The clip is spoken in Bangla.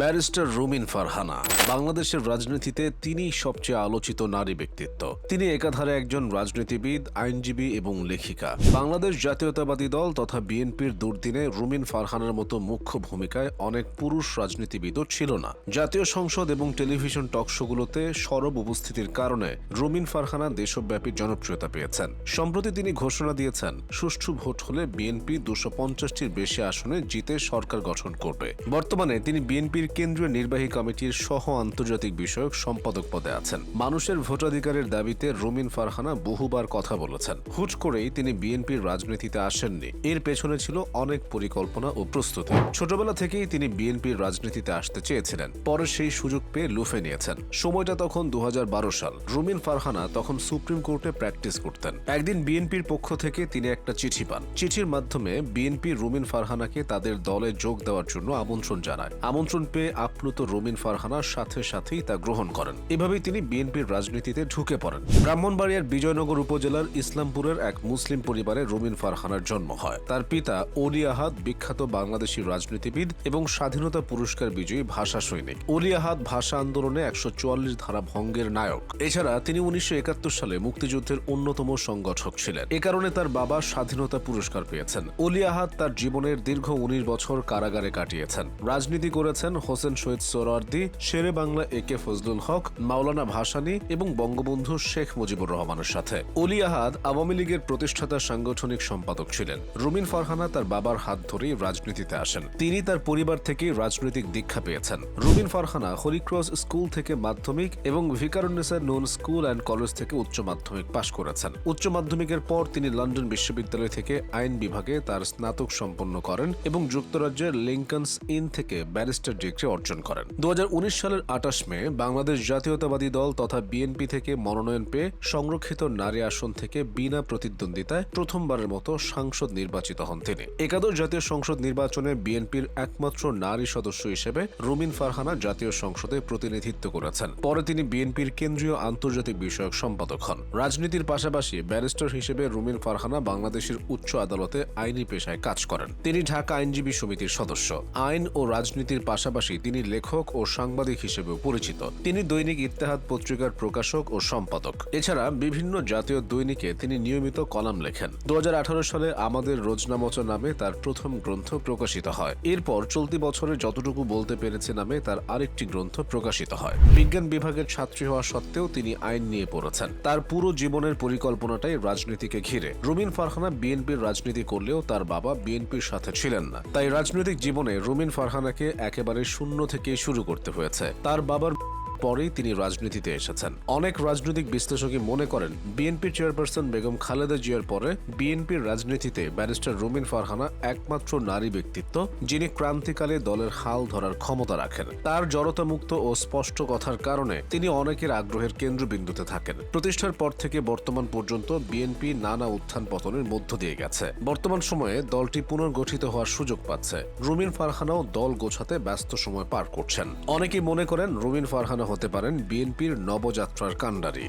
ব্যারিস্টার রুমিন ফারহানা, বাংলাদেশের রাজনীতিতে তিনি সবচেয়ে আলোচিত নারী ব্যক্তিত্ব। তিনি একাধারে একজন রাজনীতিবিদ, আইনজীবী এবং লেখিকা। বাংলাদেশ জাতীয়তাবাদী দল তথা বিএনপির দুর্দিনে রুমিন ফারহানার মতো মুখ্য ভূমিকায় অনেক পুরুষ রাজনীতিবিদও ছিল না। জাতীয় সংসদ এবং টেলিভিশন টকশোগুলোতে সরব উপস্থিতির কারণে রুমিন ফারহানা দেশব্যাপী জনপ্রিয়তা পেয়েছেন। সম্প্রতি তিনি ঘোষণা দিয়েছেন, সুষ্ঠু ভোট হলে বিএনপি দুশো পঞ্চাশটির বেশি আসনে জিতে সরকার গঠন করবে। বর্তমানে তিনি বিএনপির কেন্দ্রীয় নির্বাহী কমিটির সহ আন্তর্জাতিক বিষয়ক সম্পাদক পদে আছেন। মানুষের ভোটাধিকারের দাবিতে রুমিন ফারহানা বহুবার কথা বলেছেন। হুট করেই তিনি বিএনপির রাজনীতিতে আসেননি। এর পেছনে ছিল অনেক পরিকল্পনা ও প্রস্তুতি। ছোটবেলা থেকেই তিনি বিএনপির রাজনীতিতে আসতে চেয়েছিলেন। পরে সেই সুযোগ পেয়ে লুফে নিয়েছেন। সময়টা তখন দু হাজার বারো সাল। রুমিন ফারহানা তখন সুপ্রিম কোর্টে প্র্যাকটিস করতেন। একদিন বিএনপির পক্ষ থেকে তিনি একটা চিঠি পান। চিঠির মাধ্যমে বিএনপি রুমিন ফারহানাকে তাদের দলে যোগ দেওয়ার জন্য আমন্ত্রণ জানায়। আমন্ত্রণ পেয়ে আপ্লুত রুমিন ফারহানার সাথে সাথেই তা গ্রহণ করেন। এভাবেই তিনি বিএনপির রাজনীতিতে ঢুকে পড়েন। ব্রাহ্মণবাড়িয়ার বিজয়নগর উপজেলার ইসলামপুরের এক মুসলিম পরিবারে রুমিন ফারহানার জন্ম হয়। তার পিতা অলি আহাদ বিখ্যাত বাংলাদেশি রাজনীতিবিদ এবং স্বাধীনতা পুরস্কার বিজয়ী ভাষা সৈনিক। অলি আহাদ ভাষা আন্দোলনে একশো চুয়াল্লিশ ধারা ভঙ্গের নায়ক। এছাড়া তিনি উনিশশো একাত্তর সালে মুক্তিযুদ্ধের অন্যতম সংগঠক ছিলেন। এ কারণে তার বাবা স্বাধীনতা পুরস্কার পেয়েছেন। অলি আহাদ তার জীবনের দীর্ঘ উনিশ বছর কারাগারে কাটিয়েছেন। রাজনীতি করেছেন হোসেন শহীদ সোহরার্দি শেরে বাংলা এ কে ফজলুল হক, মাওলানা ভাসানী এবং বঙ্গবন্ধু শেখ মুজিবুর রহমানের সাথে। অলি আহাদ আওয়ামী লীগের প্রতিষ্ঠাতা সাংগঠনিক সম্পাদক ছিলেন। রুমিন ফারহানা তার বাবার হাত ধরেই রাজনীতিতে আসেন। তিনি তার পরিবার থেকেই রাজনৈতিক দীক্ষা পেয়েছেন। রুমিন ফারহানা হরিক্রস স্কুল থেকে মাধ্যমিক এবং ভিকারুন্নেসা নুন স্কুল অ্যান্ড কলেজ থেকে উচ্চ মাধ্যমিক পাশ করেছেন। উচ্চ মাধ্যমিকের পর তিনি লন্ডন বিশ্ববিদ্যালয় থেকে আইন বিভাগে তার স্নাতক সম্পন্ন করেন এবং যুক্তরাজ্যের লিঙ্কনস ইন থেকে ব্যারিস্টার ডিগ্রি অর্জন করেন। দু হাজার উনিশ সালের আটাশ মে বাংলাদেশ জাতীয়তাবাদী দল তথা বিএনপি থেকে মনোনয়ন পেয়ে সংরক্ষিত নারী আসন থেকে বিনা প্রতিদ্বন্দ্বিতায় প্রথমবারের মতো সাংসদ নির্বাচিত হন তিনি। একাদশ জাতীয় সংসদ নির্বাচনে বিএনপির একমাত্র নারী সদস্য হিসেবে রুমিন ফারহানা জাতীয় সংসদে প্রতিনিধিত্ব করেছেন। পরে তিনি বিএনপির কেন্দ্রীয় আন্তর্জাতিক বিষয়ক সম্পাদক হন। রাজনীতির পাশাপাশি ব্যারিস্টার হিসেবে রুমিন ফারহানা বাংলাদেশের উচ্চ আদালতে আইনি পেশায় কাজ করেন। তিনি ঢাকা আইনজীবী সমিতির সদস্য। আইন ও রাজনীতির পাশাপাশি তিনি লেখক ও সাংবাদিক হিসেবেও পরিচিত। তিনি দৈনিক ইত্তেহাদ পত্রিকার প্রকাশক ও সম্পাদক। এছাড়া বিভিন্ন জাতীয় দৈনিকে তিনি নিয়মিত কলাম লেখেন। দুহাজার আঠারো সালে আমাদের রোজনামচ নামে তার প্রথম গ্রন্থ প্রকাশিত হয়। এরপর চলতি বছরে যতটুকু বলতে পেরেছে নামে তার আরেকটি গ্রন্থ প্রকাশিত হয়। বিজ্ঞান বিভাগের ছাত্রী হওয়া সত্ত্বেও তিনি আইন নিয়ে পড়েছেন। তার পুরো জীবনের পরিকল্পনাটাই রাজনীতিকে ঘিরে। রুমিন ফারহানা বিএনপির রাজনীতি করলেও তার বাবা বিএনপির সাথে ছিলেন না। তাই রাজনৈতিক জীবনে রুমিন ফারহানাকে একেবারে শূন্য থেকে শুরু করতে হয়েছে। তার বাবার পরেই তিনি রাজনীতিতে এসেছেন। অনেক রাজনৈতিক বিশ্লেষকই মনে করেন বিএনপির চেয়ারপারসন বেগম খালেদা জিয়ার পরে বিএনপির রাজনীতিতে ব্যারিস্টার রুমিন ফারহানা একমাত্র নারী ব্যক্তিত্ব, যিনি ক্রান্তিকালে দলের হাল ধরার ক্ষমতা রাখেন। তার জড়তামুক্ত ও স্পষ্ট কথার কারণে তিনি অনেকের আগ্রহের কেন্দ্রবিন্দুতে থাকেন। প্রতিষ্ঠার পর থেকে বর্তমান পর্যন্ত বিএনপি নানা উত্থান পতনের মধ্য দিয়ে গেছে। বর্তমান সময়ে দলটি পুনর্গঠিত হওয়ার সুযোগ পাচ্ছে। রুমিন ফারহানাও দল গোছাতে ব্যস্ত সময় পার করছেন। অনেকেই মনে করেন, রুমিন ফারহানা হতে পারেন বিএনপির নবযাত্রার কাণ্ডারি।